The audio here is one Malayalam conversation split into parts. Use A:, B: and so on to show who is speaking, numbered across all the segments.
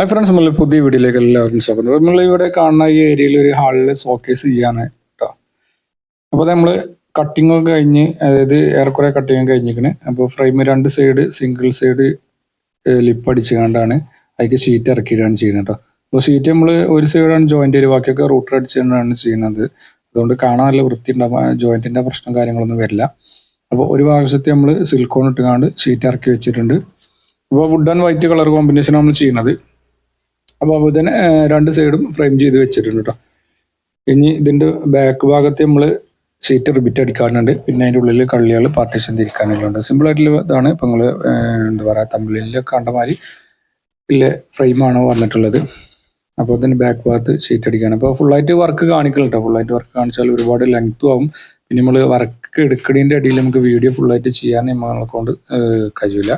A: ഹായ് ഫ്രണ്ട്സ് നമ്മൾ പുതിയ വീഡിയോയിലേക്ക് എല്ലാവർക്കും സ്വാഗതം. നമ്മൾ ഇവിടെ കാണുന്ന ഈ ഏരിയയിൽ ഒരു ഹാളിൽ ഷോക്കേസ് ചെയ്യാണ് കേട്ടോ അപ്പോൾ നമ്മൾ കട്ടിംഗ് ഒക്കെ കഴിഞ്ഞ് അതായത് ഏറെക്കുറെ കട്ടിങ് കഴിഞ്ഞിരിക്കണേ. അപ്പോൾ ഫ്രെയിം രണ്ട് സൈഡ് സിംഗിൾ സൈഡ് ലിപ്പ് അടിച്ച് കണ്ടാണ് അതിക്ക് ഷീറ്റ് ഇറക്കിയിട്ടാണ് ചെയ്യുന്നത് കേട്ടോ അപ്പോൾ ഷീറ്റ് നമ്മൾ ഒരു സൈഡാണ് ജോയിന്റ് ചെയ്ത് ബാക്കിയൊക്കെ റൂട്ടർ അടിച്ചുകൊണ്ടാണ് ചെയ്യുന്നത്. അതുകൊണ്ട് കാണാൻ നല്ല വൃത്തി ഉണ്ടാകും ജോയിന്റിന്റെ പ്രശ്നം കാര്യങ്ങളൊന്നും വരില്ല. അപ്പോൾ ഒരു ഭാഗത്ത് നമ്മൾ സിൽക്കോൺ ഇട്ടുകൊണ്ട് ഷീറ്റ് ഇറക്കി വെച്ചിട്ടുണ്ട്. അപ്പോൾ wood and white colour combination നമ്മൾ ചെയ്യുന്നത്. അപ്പോൾ അപ്പോൾ തന്നെ രണ്ട് സൈഡും ഫ്രെയിം ചെയ്ത് വെച്ചിട്ടുണ്ട് കേട്ടോ ഇനി ഇതിന്റെ ബാക്ക് ഭാഗത്ത് നമ്മൾ സീറ്റ് റിബിറ്റ് അടിക്കാനുണ്ട് പിന്നെ അതിന്റെ ഉള്ളിൽ കള്ളികൾ പാർട്ടീഷൻ സിമ്പിൾ ആയിട്ടുള്ള ഇതാണ് ഇപ്പം നിങ്ങൾ എന്താ പറയുക തമ്മിലിൽ കണ്ട മാതിരി ഇല്ല ഫ്രെയിമാണ് വന്നിട്ടുള്ളത്. അപ്പോൾ ഇതിന്റെ ബാക്ക് ഭാഗത്ത് സീറ്റ് അടിക്കാൻ അപ്പോൾ ഫുള്ളായിട്ട് വർക്ക് കാണിക്കണം ഫുൾ ഫുള്ളായിട്ട് വർക്ക് കാണിച്ചാൽ ഒരുപാട് ലെങ്ത്തും ആവും. പിന്നെ നമ്മൾ വർക്ക് എടുക്കുന്നതിന്റെ ഇടയിൽ നമുക്ക് വീഡിയോ ഫുള്ളായിട്ട് ചെയ്യാൻ നമ്മളെ കൊണ്ട് കഴിയില്ല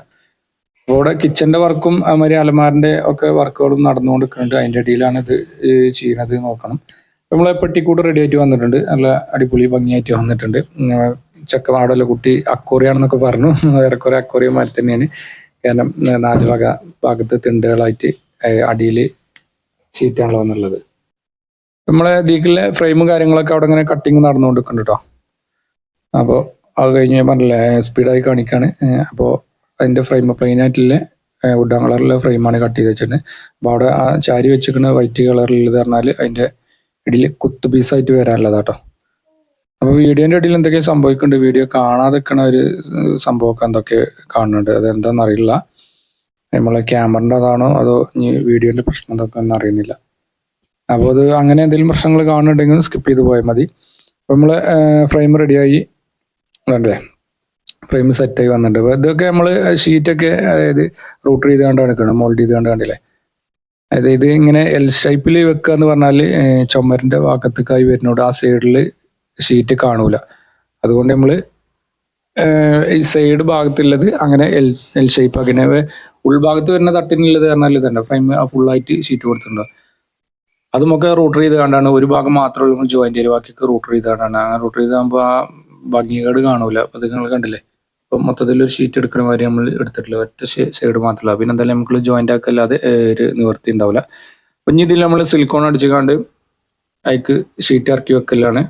A: ഇവിടെ കിച്ചന്റെ വർക്കും അതുമാതിരി അലമാറിന്റെ ഒക്കെ വർക്കുകളും നടന്നുകൊണ്ടിരിക്കുന്നുണ്ട്. അതിന്റെ ഇടയിലാണ് ഇത് ചെയ്യുന്നത് നോക്കണം. നമ്മൾ പെട്ടിക്കൂട് റെഡി ആയിട്ട് വന്നിട്ടുണ്ട്. നല്ല അടിപൊളി ഭംഗിയായിട്ട് വന്നിട്ടുണ്ട്. ചക്ക ചെക്കമാടല്ല കുട്ടി അക്കോറിയാണെന്നൊക്കെ പറഞ്ഞു. ഏറെക്കുറെ അക്കോറിയമാരി തന്നെയാണ്. കാരണം നാല് വക ഭാഗത്ത് തിണ്ടുകളായിട്ട് അടിയിൽ ചീറ്റാണല്ലോ എന്നുള്ളത് നമ്മളെ ദീക്കിലെ ഫ്രെയിമും കാര്യങ്ങളൊക്കെ അവിടെ ഇങ്ങനെ കട്ടിങ് നടന്നുകൊണ്ടിരിക്കുന്നുണ്ട് കേട്ടോ അപ്പോൾ അത് കഴിഞ്ഞ് പറഞ്ഞില്ലേ സ്പീഡായി കാണിക്കാണ്. അപ്പോൾ അതിന്റെ ഫ്രെയിം പ്ലെയിൻ ആയിട്ടുള്ള വുഡൻ കളറിലെ ഫ്രെയിമാണ് കട്ട് ചെയ്ത് വെച്ചിട്ടുണ്ട് അപ്പോൾ അവിടെ ആ ചാരി വെച്ചിരിക്കുന്ന വൈറ്റ് കളറിലുള്ളത് പറഞ്ഞാൽ അതിന്റെ ഇടയിൽ കുത്ത് പീസായിട്ട് വരാനുള്ളത് കേട്ടോ അപ്പോൾ വീഡിയോന്റെ ഇടയിൽ എന്തൊക്കെയോ സംഭവിക്കുന്നുണ്ട്? വീഡിയോ കാണാതെ നിൽക്കണ ഒരു സംഭവമൊക്കെ എന്തൊക്കെ കാണുന്നുണ്ട്? അത് എന്താണെന്ന് അറിയില്ല. നമ്മളെ ക്യാമറന്റെ അതാണോ അതോ ഇനി വീഡിയോന്റെ പ്രശ്നം എന്തൊക്കെ ഒന്നും അറിയുന്നില്ല. അപ്പോൾ അത് അങ്ങനെ എന്തെങ്കിലും പ്രശ്നങ്ങൾ കാണുന്നുണ്ടെങ്കിൽ സ്കിപ്പ് ചെയ്ത് പോയാൽ മതി. അപ്പോൾ നമ്മൾ ഫ്രെയിം റെഡിയായി അല്ലേ ഫ്രെയിം സെറ്റായി വന്നിട്ടുണ്ട്. അപ്പോൾ ഇതൊക്കെ നമ്മൾ ഷീറ്റൊക്കെ അതായത് റൂട്ടർ ചെയ്ത് കണ്ടാണ് എടുക്കണം മോൾഡ് ചെയ്ത് കണ്ട് കണ്ടില്ലേ? അതായത് ഇത് ഇങ്ങനെ എൽ ഷൈപ്പിൽ വെക്കുക എന്ന് പറഞ്ഞാൽ ചുമരിന്റെ ഭാഗത്തേക്കായി വരുന്നോട് ആ സൈഡിൽ ഷീറ്റ് കാണൂല. അതുകൊണ്ട് നമ്മൾ ഈ സൈഡ് ഭാഗത്തുള്ളത് അങ്ങനെ എൽ എൽ ഷേപ്പ് അങ്ങനെ ഉൾഭാഗത്ത് വരുന്ന തട്ടിനുള്ളത് പറഞ്ഞാൽ ഇതുണ്ട്. ഫ്രെയിം ഫുള്ളായിട്ട് ഷീറ്റ് കൊടുത്തിട്ടുണ്ട്. അതുമൊക്കെ റൂട്ടർ ചെയ്ത് കണ്ടാണ്. ഒരു ഭാഗം മാത്രമേ ഉള്ളൂ ജോയിന്റ് ചെയ്ത് ബാക്കിയൊക്കെ റൂട്ടർ ചെയ്ത് കണ്ടാണ്. അങ്ങനെ റൂട്ടർ ചെയ്താകുമ്പോൾ ആ ഭംഗികേട് കാണൂല. അപ്പം അത് നിങ്ങൾ കണ്ടില്ലേ? അപ്പൊ മൊത്തത്തിൽ ഒരു ഷീറ്റ് എടുക്കുന്ന മാതിരി നമ്മൾ എടുത്തിട്ടില്ല. ഒറ്റ സൈഡ് മാത്രമല്ല പിന്നെ എന്തായാലും നമുക്ക് ജോയിന്റ് ആക്കല്ലാതെ ഒരു നിവർത്തി ഉണ്ടാവില്ല. അപ്പൊ ഇതിൽ നമ്മൾ സിലിക്കോൺ അടിച്ചുകൊണ്ട് അതിക്ക് ഷീറ്റ് ഇറക്കി വെക്കലാണ്.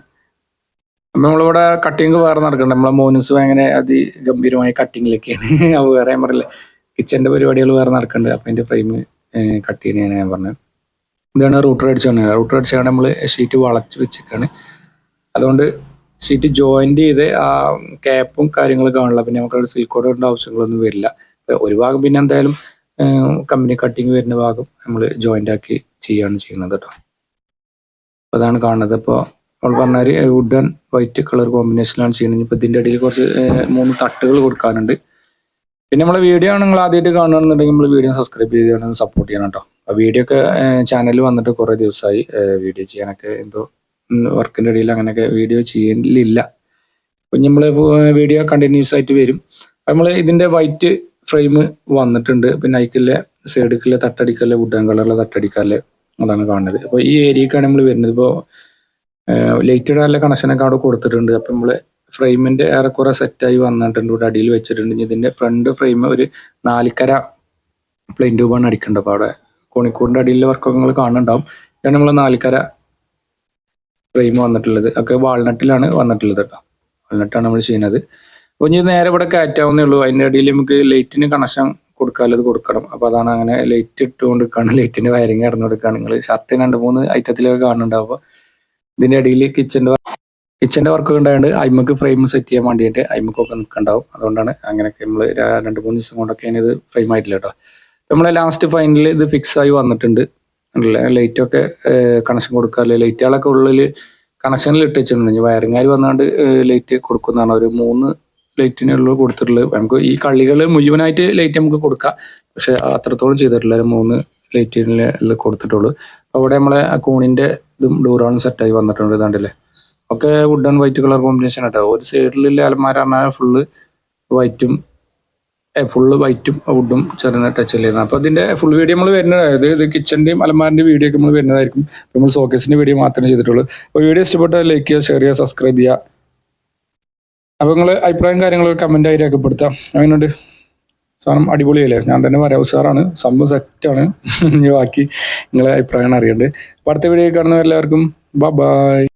A: അപ്പൊ നമ്മളിവിടെ കട്ടിങ് വേറെ നടക്കുന്നുണ്ട് നമ്മളെ മോനസ് ഭയങ്കര അതിഗംഭീരമായ കട്ടിങ്ങിലൊക്കെയാണ് അത് വേറെ പറയില്ല കിച്ചന്റെ പരിപാടികൾ വേറെ നടക്കുന്നുണ്ട് അപ്പൊ അതിന്റെ ഫ്രെയിം കട്ട് ചെയ്യണ ഞാൻ പറഞ്ഞത്. ഇതാണ് റൂട്ടർ അടിച്ചാണ് റൂട്ടർ അടിച്ചാണ് നമ്മൾ ഷീറ്റ് വളച്ച് വെച്ചേക്കാണ്. അതുകൊണ്ട് ഷീറ്റ് ജോയിന്റ് ചെയ്ത് ആ ക്യാപ്പും കാര്യങ്ങളും കാണില്ല. പിന്നെ നമുക്ക് സിൽക്ക് കോഡ് ഇടേണ്ട ആവശ്യങ്ങളൊന്നും വരില്ല. ഒരു ഭാഗം പിന്നെ എന്തായാലും കമ്പനി കട്ടിങ് വരുന്ന ഭാഗം നമ്മൾ ജോയിന്റ് ആക്കി ചെയ്യാണ് ചെയ്യുന്നത് കേട്ടോ. അപ്പൊ അതാണ് കാണുന്നത്. ഇപ്പോൾ നമ്മൾ പറഞ്ഞാൽ വുഡ് ആൻഡ് വൈറ്റ് കളർ കോമ്പിനേഷനിലാണ് ചെയ്യുന്നത്. ഇപ്പൊ ഇതിന്റെ ഇടയിൽ കുറച്ച് മൂന്ന് തട്ടുകൾ കൊടുക്കാനുണ്ട്. പിന്നെ നമ്മൾ വീഡിയോ ആണ് നിങ്ങൾ ആദ്യമായിട്ട് കാണുകയാണെന്നുണ്ടെങ്കിൽ നമ്മൾ വീഡിയോ സബ്സ്ക്രൈബ് ചെയ്ത് സപ്പോർട്ട് ചെയ്യണം കേട്ടോ. ആ വീഡിയോ ഒക്കെ ചാനലിൽ വന്നിട്ട് കുറേ ദിവസമായി വീഡിയോ ചെയ്യാനൊക്കെ എന്തോ വർക്കിന്റെ ഇടയിൽ അങ്ങനെയൊക്കെ വീഡിയോ ചെയ്യലില്ല. അപ്പം നമ്മൾ വീഡിയോ കണ്ടിന്യൂസ് ആയിട്ട് വരും. നമ്മൾ ഇതിന്റെ വൈറ്റ് ഫ്രെയിം വന്നിട്ടുണ്ട്. പിന്നെ അയക്കല്ലേ സൈഡിക്കല്ലേ തട്ടടിക്കല്ലേ വുഡൻ കളറിലെ തട്ടടിക്കല്ലേ അതാണ് കാണുന്നത്. അപ്പോൾ ഈ ഏരിയക്കാണ് നമ്മൾ വരുന്നത്. ഇപ്പോൾ ലൈറ്റ് ഇടാനുള്ള കണക്ഷനൊക്കെ അവിടെ കൊടുത്തിട്ടുണ്ട്. അപ്പം നമ്മൾ ഫ്രെയിമിന്റെ ഏറെക്കുറെ സെറ്റായി വന്നിട്ടുണ്ട്. ഇവിടെ അടിയിൽ വെച്ചിട്ടുണ്ട്. ഇനി ഇതിന്റെ ഫ്രണ്ട് ഫ്രെയിം ഒരു നാലിക്കര പ്ലെയിൻ ട്യൂബാണ് അടിക്കേണ്ടത്. അപ്പോൾ അവിടെ കോണിക്കൂടിന്റെ അടിയിലെ വർക്കൊക്കെ നിങ്ങൾ കാണുന്നുണ്ടാവും. ഞാൻ നമ്മൾ നാലിക്കര ഫ്രെയിം വന്നിട്ടുള്ളത്. ഒക്കെ വാൾനട്ടിലാണ് വന്നിട്ടുള്ളത് കേട്ടോ വാൾനട്ടാണ് നമ്മൾ ചെയ്യുന്നത്. അപ്പോൾ ഇനി നേരെ ഇവിടെ കയറ്റാവുന്നേ ഉള്ളൂ. അതിന്റെ ഇടയിൽ നമുക്ക് ലൈറ്റിന് കണക്ഷൻ കൊടുക്കാനുള്ളത് കൊടുക്കണം. അപ്പോൾ അതാണ് അങ്ങനെ ലൈറ്റ് ഇട്ടുകൊണ്ട് നിൽക്കുകയാണ് ലൈറ്റിന്റെ വയറിങ് ഇടന്നു കൊടുക്കുകയാണ് നിങ്ങൾ ഷർട്ടിന് രണ്ട് മൂന്ന് ഐറ്റത്തിലൊക്കെ കാണുന്നുണ്ടാവും അപ്പൊ ഇതിന്റെ ഇടയിൽ കിച്ചന്റെ കിച്ചന്റെ വർക്ക് ഉണ്ടായത് അയിമക്ക് ഫ്രെയിം സെറ്റ് ചെയ്യാൻ വേണ്ടിയിട്ട് അയിമക്കൊക്കെ നിൽക്കണ്ടാവും. അതുകൊണ്ടാണ് അങ്ങനെയൊക്കെ നമ്മൾ രണ്ട് മൂന്ന് ദിവസം കൊണ്ടൊക്കെ ഇത് ഫ്രെയിം ആയിട്ടില്ല കേട്ടോ നമ്മളെ ലാസ്റ്റ് ഫൈനലിൽ ഇത് ഫിക്സ് ആയി വന്നിട്ടുണ്ട്. ലൈറ്റ് ഒക്കെ കണക്ഷൻ കൊടുക്കാറില്ല ലൈറ്റുകളൊക്കെ ഉള്ളിൽ കണക്ഷനിൽ ഇട്ട് വെച്ചിട്ടുണ്ട് വയറിങ്ങാർ വന്നാണ്ട് ലൈറ്റ് കൊടുക്കുന്നതാണ്. ഒരു മൂന്ന് ലൈറ്റിനുള്ള കൊടുത്തിട്ടുള്ളത്. നമുക്ക് ഈ കള്ളികൾ മുഴുവനായിട്ട് ലൈറ്റ് നമുക്ക് കൊടുക്കാം. പക്ഷെ അത്രത്തോളം ചെയ്തിട്ടില്ല. മൂന്ന് ലൈറ്റിനുള്ള കൊടുത്തിട്ടുള്ളൂ. അവിടെ നമ്മളെ കൂണിന്റെ ഇതും ഡോറാണ് സെറ്റായി വന്നിട്ടുണ്ട്. ഇതാണ്ടല്ലേ? ഒക്കെ wood and white colour combination ആട്ടോ. ഒരു സൈഡിലുള്ള അലമാര ഫുള്ള് വൈറ്റും ഫുള്ള് വൈറ്റും വുഡും ചെറിയ ടച്ച് ചെയ്യുന്നത് അപ്പൊ അതിന്റെ ഫുൾ വീഡിയോ നമ്മൾ വരുന്നത് അതായത് ഇത് കിച്ചന്റെയും അലമാരിന്റെ വീഡിയോ ഒക്കെ നമ്മൾ വരുന്നതായിരിക്കും. നമ്മൾ സോക്കേസിന്റെ വീഡിയോ മാത്രമേ ചെയ്തിട്ടുള്ളൂ. അപ്പോൾ വീഡിയോ ഇഷ്ടപ്പെട്ടാൽ ലൈക്ക് ചെയ്യുക ഷെയർ ചെയ്യുക സബ്സ്ക്രൈബ് ചെയ്യുക. അപ്പൊ നിങ്ങൾ അഭിപ്രായം കാര്യങ്ങളൊക്കെ ആയി രേഖപ്പെടുത്താം. അങ്ങനെയുണ്ട് സാധനം അടിപൊളിയല്ലേ? ഞാൻ തന്നെ പറയാം ഉഷാറാണ്. സംഭവം സെറ്റാണ് ഇനി ബാക്കി നിങ്ങളെ അഭിപ്രായമാണ് അറിയേണ്ടത് അപ്പോൾ അടുത്ത വീഡിയോ കാണുന്ന എല്ലാവർക്കും ബൈ